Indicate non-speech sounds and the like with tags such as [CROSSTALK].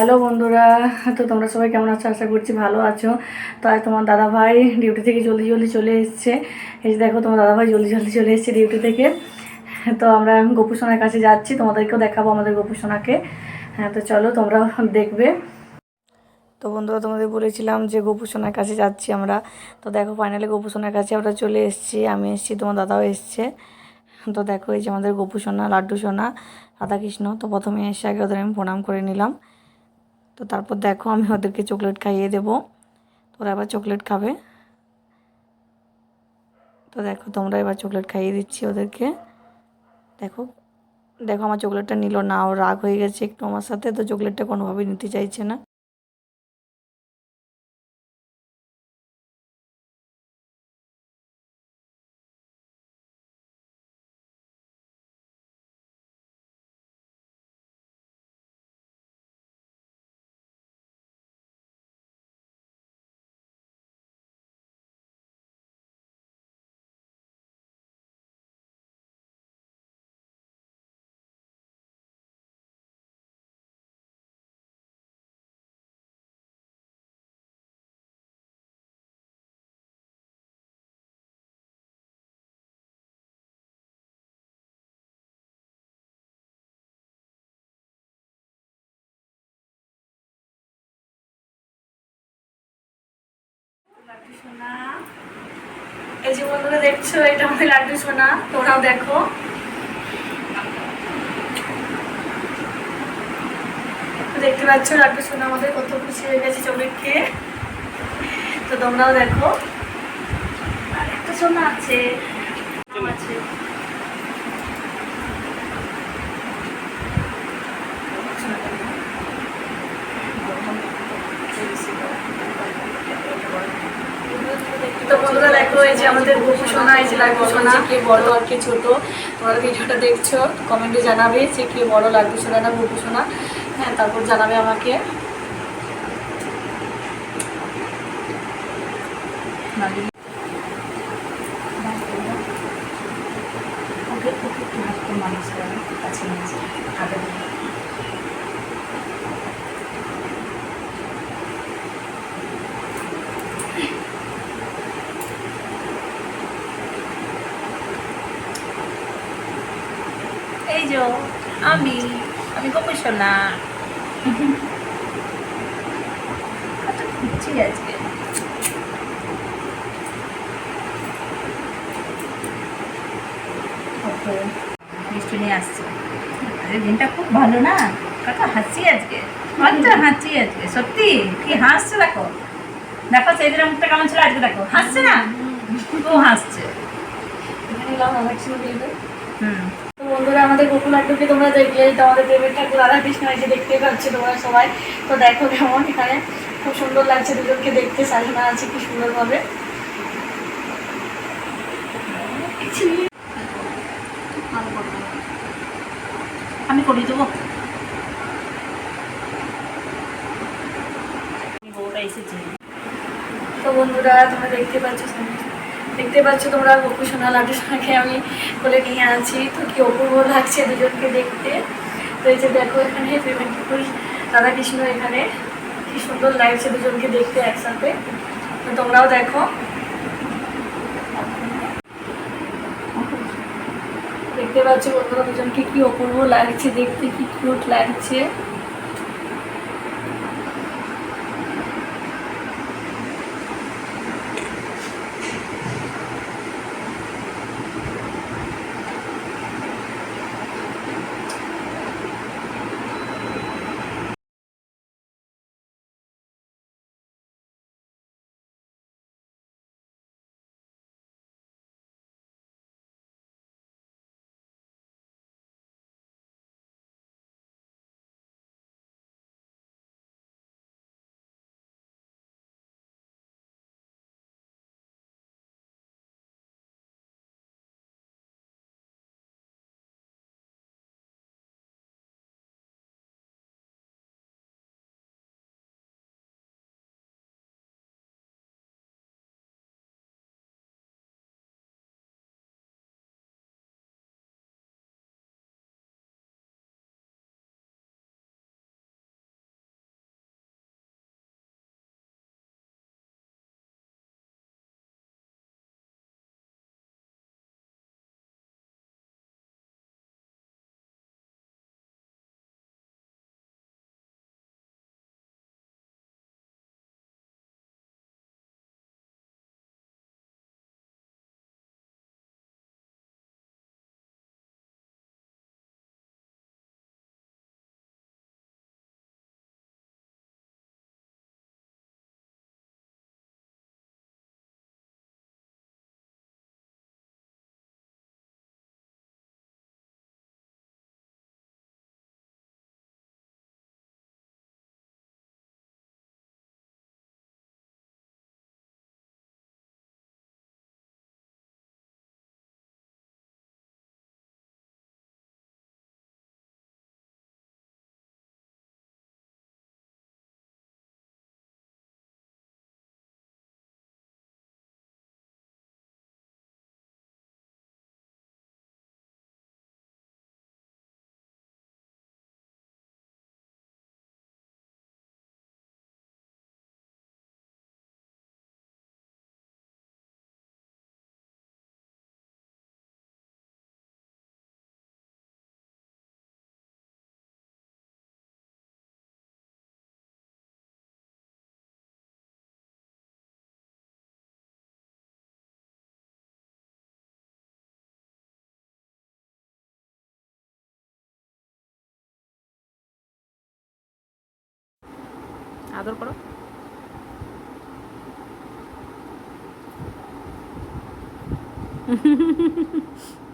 Hello বন্ধুরা, তো তোমরা সবাই কেমন আছো? আশা করছি ভালো আছো। তো আজ তোমার দাদা ভাই ডিউটি থেকে জলদি জলদি চলে এসছে। এই যে দেখো, তোমার দাদা ভাই জলদি জলদি চলে এসছে ডিউটি থেকে। তো আমরা গোপুসোনার কাছে যাচ্ছি, তোমাদেরকেও দেখাবো আমাদের গোপুসোনাকে। হ্যাঁ তো চলো তোমরা দেখবে। তো বন্ধুরা, তোমাদের বলেছিলাম যে গোপুসোনার কাছে যাচ্ছি আমরা। তো দেখো ফাইনালি গোপুসোনার কাছে আমরা চলে এসেছি। আমি এসেছি, তোমার দাদাও এসছে। তো দেখো, এই যে আমাদের গোপুসোনা লাড্ডু সোনা রাধাকৃষ্ণ। তো প্রথমে এসে আগে ওদের আমি প্রণাম করে নিলাম। তো তারপর দেখো আমি ওদেরকে চকলেট খাইয়ে দেবো। তোরা এবার চকলেট খাবে। তো দেখো তোমরা এবার চকলেট খাইয়ে দিচ্ছি ওদেরকে। দেখো দেখো আমার চকলেটটা নিল না, ও রাগ হয়ে গেছে একটু আমার সাথে, তো চকলেটটা কোনোভাবেই নিতে চাইছে না। এই যে বন্ধুরা দেখছ, এটা লাড্ডু সোনা, তোমরাও দেখো। দেখতে পাচ্ছ, লাড্ডু সোনা আমাদের কত খুশি হয়ে গেছে খেয়ে তো তোমরাও দেখো। আর একটা সোনা আছে। আছে তো বন্ধুরা দেখো এই যে আমাদের গোপু সোনা কে বড় আর কে ছোট, তোমরা ভিডিওটা দেখছ? কমেন্টে জানাবে যে কে বড় লাড্ডু সোনা না গোপু সোনা। হ্যাঁ তারপর জানাবে আমাকে। ওকে করে মানুষ করে, কাছে নিয়ে এই যে আমি আমি কমিশন না কত খুঁজছি আজকে। মিষ্টি নিয়ে আসছে। আজকে দিনটা খুব ভালো না? কত হাসি আজকে কত হাসি আজকে সত্যি? কি হাসছে দেখো। দেখো সেদিনের মুখটা কেমন ছিল আজকে দেখো। হাসছে না? খুব হাসছে। হুম। বন্ধুরা, আমাদের গোকুল লাড্ডুকে তোমরা দেখলে তো আমাদের দেবের ঠাকুর রাধাকৃষ্ণ এসে দেখতে পাচ্ছ তোমরা সবাই। তো দেখো কেমন এখানে, খুব সুন্দর লাগছে দুজনকে দেখতে, সাজানো আছে কি সুন্দরভাবে। আমি করে দেবো। বউটা এসেছে তো বন্ধুরা, তোমরা দেখতে পাচ্ছ দেখতে পাচ্ছ তোমরা গোপু সোনা, লাড্ডু সোনাকে আমি কোলে নিয়ে আছি। তো কি অপূর্ব লাগছে দুজনকে দেখতে। তো এই যে দেখো এখানে পেমেন্ট ঠাকুর রাধাকৃষ্ণ এখানে। কি সুন্দর লাগছে দুজনকে দেখতে একসাথে। তো তোমরাও দেখো। দেখতে পাচ্ছ বন্ধুরা দুজনকে কি অপূর্ব লাগছে, দেখতে কি কিউট লাগছে। আদর করো। [LAUGHS]